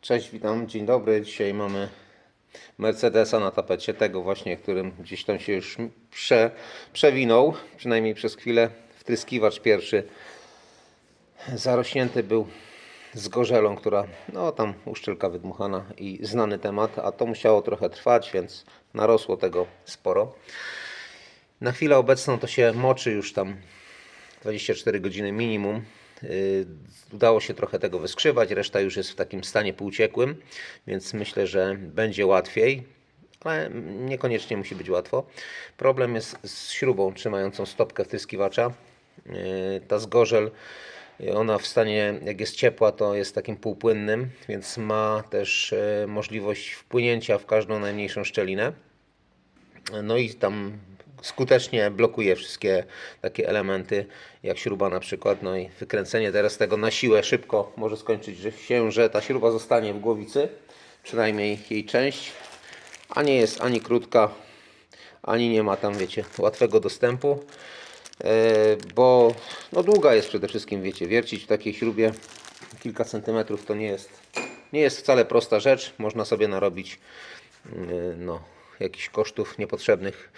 Cześć, witam, dzień dobry. Dzisiaj mamy Mercedesa na tapecie, tego właśnie, którym gdzieś tam się już prze, przewinął, przynajmniej przez chwilę. Wtryskiwacz pierwszy zarośnięty był z gorzelą, która, no tam uszczelka wydmuchana i znany temat, a to musiało trochę trwać, więc narosło tego sporo. Na chwilę obecną to się moczy już tam 24 godziny minimum. Yy, Udało się trochę tego wyskrzywać, reszta już jest w takim stanie półciekłym, więc myślę, że będzie łatwiej, ale niekoniecznie musi być łatwo. Problem jest z śrubą trzymającą stopkę wtryskiwacza. Yy, Ta zgorzel, ona w stanie, jak jest ciepła, to jest takim półpłynnym, więc ma też możliwość wpłynięcia w każdą najmniejszą szczelinę. No i tam skutecznie blokuje wszystkie takie elementy, jak śruba na przykład. No i wykręcenie teraz tego na siłę szybko może skończyć że się, że ta śruba zostanie w głowicy, przynajmniej jej część, a nie jest ani krótka, ani nie ma tam, wiecie, łatwego dostępu. E, bo no długa jest przede wszystkim, wiecie, wiercić w takiej śrubie kilka centymetrów to nie jest, nie jest wcale prosta rzecz. Można sobie narobić yy, no, jakichś kosztów niepotrzebnych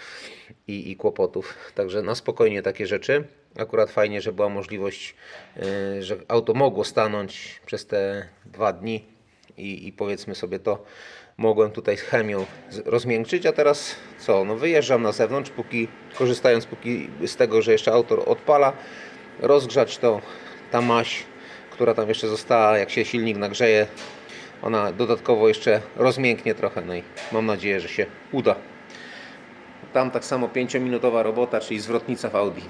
i, i kłopotów. Także na spokojnie takie rzeczy. Akurat fajnie, że była możliwość, yy, że auto mogło stanąć przez te dwa dni i, i powiedzmy sobie to mogłem tutaj z chemią rozmiękczyć, a teraz co, no wyjeżdżam na zewnątrz, póki, korzystając póki z tego, że jeszcze autor odpala, rozgrzać to, ta maś, która tam jeszcze została, jak się silnik nagrzeje, ona dodatkowo jeszcze rozmięknie trochę, no i mam nadzieję, że się uda. Tam tak samo 5-minutowa robota, czyli zwrotnica w Audi.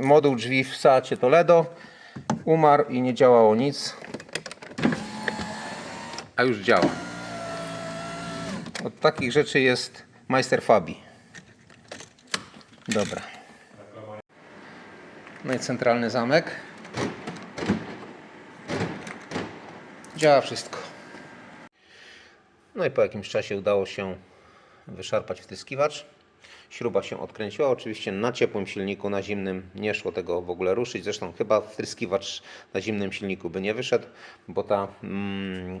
Moduł drzwi w Seacie Toledo umarł i nie działało nic, a już działa. Od takich rzeczy jest Majster Fabi. Dobra. No i centralny zamek. Działa wszystko. No i po jakimś czasie udało się wyszarpać wtryskiwacz. Śruba się odkręciła. Oczywiście na ciepłym silniku, na zimnym nie szło tego w ogóle ruszyć. Zresztą chyba wtryskiwacz na zimnym silniku by nie wyszedł, bo ta, mm,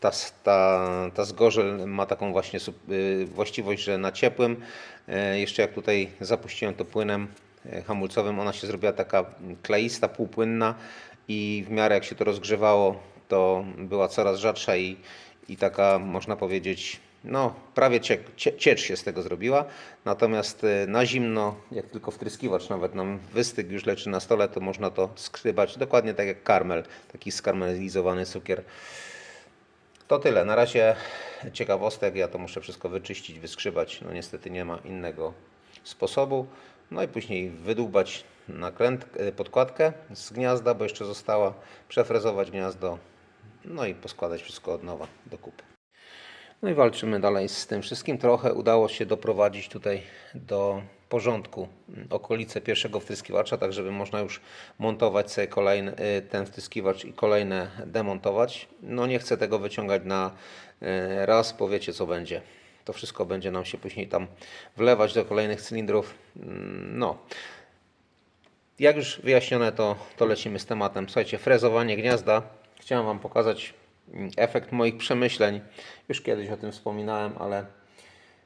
ta, ta, ta zgorzel ma taką właśnie y, właściwość, że na ciepłym, e, jeszcze jak tutaj zapuściłem to płynem e, hamulcowym, ona się zrobiła taka kleista, półpłynna i w miarę jak się to rozgrzewało, to była coraz rzadsza i, i taka, można powiedzieć, no prawie cie, cie, ciecz się z tego zrobiła. Natomiast y, na zimno, jak tylko wtryskiwacz nawet nam wystygł, już leczy na stole, to można to skrybać dokładnie tak jak karmel, taki skarmelizowany cukier. To tyle. Na razie ciekawostek. Ja to muszę wszystko wyczyścić, wyskrzybać. No niestety nie ma innego sposobu. No i później wydłubać nakręt, e, podkładkę z gniazda, bo jeszcze została, przefrezować gniazdo, no i poskładać wszystko od nowa do kupy. No i walczymy dalej z tym wszystkim. Trochę udało się doprowadzić tutaj do porządku okolice pierwszego wtryskiwacza, tak żeby można już montować sobie kolejny, y, ten wtryskiwacz i kolejne demontować. No nie chcę tego wyciągać na y, raz, bo wiecie co będzie. To wszystko będzie nam się później tam wlewać do kolejnych cylindrów. Mm, No, jak już wyjaśnione, to, to lecimy z tematem. Słuchajcie, frezowanie gniazda. Chciałem Wam pokazać mm, efekt moich przemyśleń. Już kiedyś o tym wspominałem, ale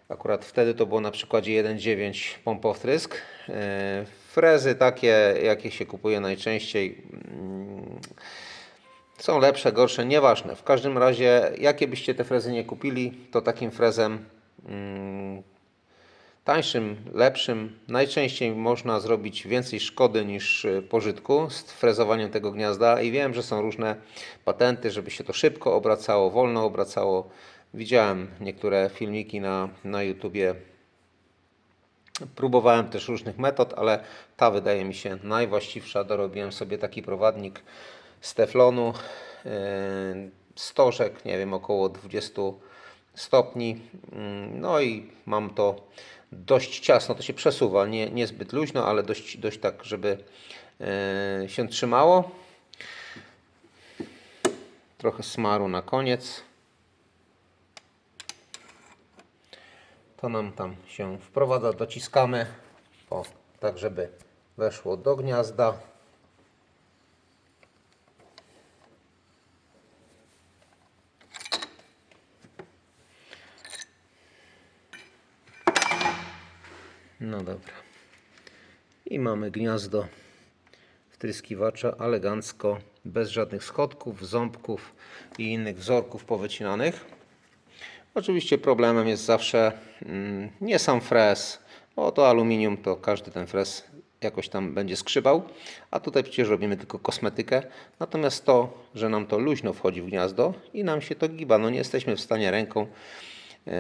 akurat wtedy to było na przykładzie 1.9 pompowtrysk. Yy, Frezy takie, jakie się kupuje najczęściej, mm, są lepsze, gorsze, nieważne. W każdym razie, jakie byście te frezy nie kupili, to takim frezem mm, tańszym, lepszym. Najczęściej można zrobić więcej szkody niż y, pożytku z frezowaniem tego gniazda i wiem, że są różne patenty, żeby się to szybko obracało, wolno obracało. Widziałem niektóre filmiki na, na YouTubie. Próbowałem też różnych metod, ale ta wydaje mi się najwłaściwsza. Dorobiłem sobie taki prowadnik z teflonu, yy, stożek, nie wiem, około 20 stopni. Mm, No i mam to dość ciasno, to się przesuwa, nie, niezbyt luźno, ale dość, dość tak, żeby e, się trzymało. Trochę smaru na koniec. To nam tam się wprowadza, dociskamy, o, tak żeby weszło do gniazda. No dobra. I mamy gniazdo wtryskiwacza elegancko, bez żadnych schodków, ząbków i innych wzorków powycinanych. Oczywiście problemem jest zawsze mm, nie sam frez, bo to aluminium to każdy ten frez jakoś tam będzie skrzybał, a tutaj przecież robimy tylko kosmetykę. Natomiast to, że nam to luźno wchodzi w gniazdo i nam się to giba, no nie jesteśmy w stanie ręką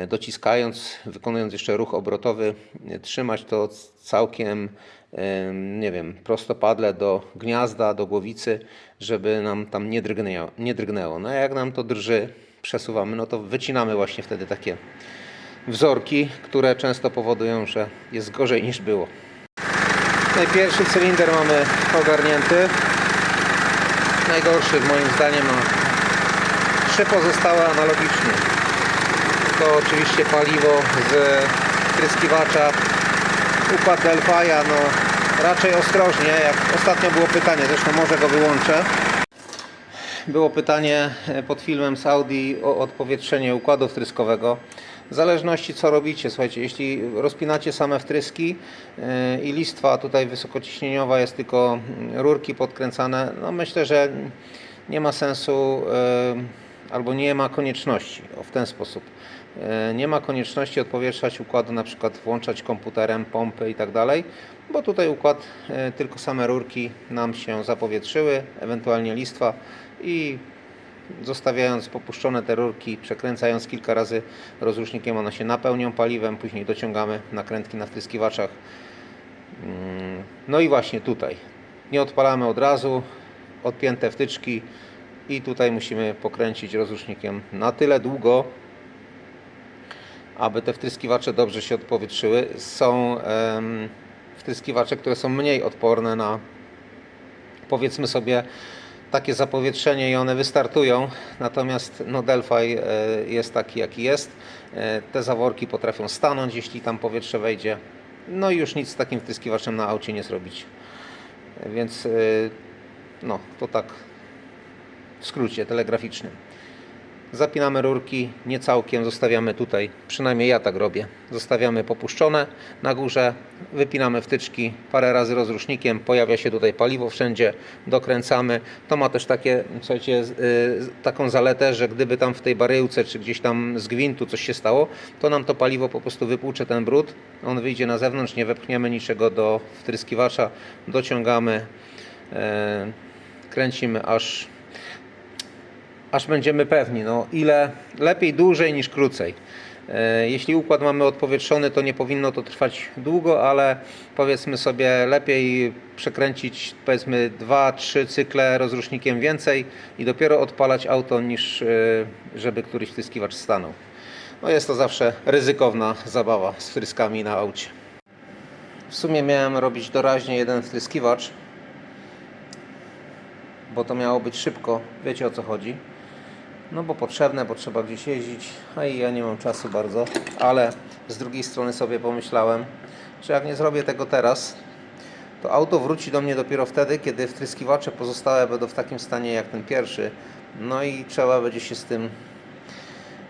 dociskając, wykonując jeszcze ruch obrotowy, e, trzymać to całkiem, e, nie wiem, prostopadle do gniazda, do głowicy, żeby nam tam nie drgnęło. Nie drgnęło. No a jak nam to drży, przesuwamy, no to wycinamy właśnie wtedy takie wzorki, które często powodują, że jest gorzej niż było. Najpierwszy cylinder mamy ogarnięty. Najgorszy moim zdaniem, no, trzy pozostałe analogicznie. To oczywiście paliwo z tryskiwacza. Układ Delphi'a, no raczej ostrożnie, jak ostatnio było pytanie, zresztą może go wyłączę. Było pytanie e, pod filmem z Audi o odpowietrzenie układu wtryskowego. W zależności co robicie, słuchajcie, jeśli rozpinacie same wtryski e, i listwa tutaj wysokociśnieniowa jest tylko mm, rurki podkręcane, no myślę, że nie ma sensu e, albo nie ma konieczności w ten sposób. E, Nie ma konieczności odpowietrzać układu, na przykład włączać komputerem, pompy i tak dalej, bo tutaj układ, e, tylko same rurki nam się zapowietrzyły, ewentualnie listwa i zostawiając popuszczone te rurki, przekręcając kilka razy rozrusznikiem, one się napełnią paliwem, później dociągamy nakrętki na wtryskiwaczach. Mm, No i właśnie tutaj. Nie odpalamy od razu, odpięte wtyczki i tutaj musimy pokręcić rozrusznikiem na tyle długo, aby te wtryskiwacze dobrze się odpowietrzyły. Są wtryskiwacze, które są mniej odporne na powiedzmy sobie takie zapowietrzenie i one wystartują. Natomiast no Delphi e, jest taki jaki jest. E, Te zaworki potrafią stanąć, jeśli tam powietrze wejdzie. No i już nic z takim wtryskiwaczem na aucie nie zrobić. E, Więc no to tak w skrócie telegraficznym. Zapinamy rurki, nie całkiem, zostawiamy tutaj, przynajmniej ja tak robię. Zostawiamy popuszczone na górze, wypinamy wtyczki parę razy rozrusznikiem, pojawia się tutaj paliwo wszędzie, dokręcamy. To ma też takie, słuchajcie, y, taką zaletę, że gdyby tam w tej baryłce czy gdzieś tam z gwintu coś się stało, to nam to paliwo po prostu wypłucze ten brud, on wyjdzie na zewnątrz, nie wepchniemy niczego do wtryskiwacza, dociągamy, e, kręcimy aż aż będziemy pewni, no ile lepiej dłużej niż krócej. E, Jeśli układ mamy odpowietrzony, to nie powinno to trwać długo, ale powiedzmy sobie lepiej przekręcić powiedzmy 2-3 cykle rozrusznikiem więcej i dopiero odpalać auto niż e, żeby któryś wtryskiwacz stanął. No jest to zawsze ryzykowna zabawa z wtryskami na aucie. W sumie miałem robić doraźnie jeden wtryskiwacz, bo to miało być szybko, wiecie o co chodzi. No bo potrzebne, bo trzeba gdzieś jeździć, a i ja nie mam czasu bardzo, ale z drugiej strony sobie pomyślałem, że jak nie zrobię tego teraz, to auto wróci do mnie dopiero wtedy, kiedy wtryskiwacze pozostałe będą w takim stanie jak ten pierwszy. No i trzeba będzie się z tym,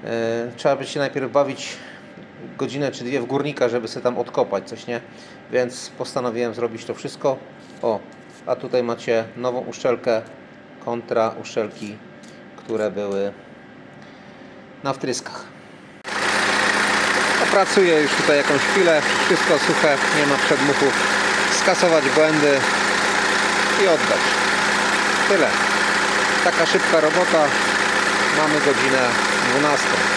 e, trzeba będzie się najpierw bawić godzinę czy dwie w górnika, żeby sobie tam odkopać coś, nie? Więc postanowiłem zrobić to wszystko. O, a tutaj macie nową uszczelkę kontra uszczelki, które były na wtryskach. Pracuję już tutaj jakąś chwilę, wszystko suche, nie ma przedmuchów. Skasować błędy i oddać. Tyle. Taka szybka robota. Mamy godzinę 12.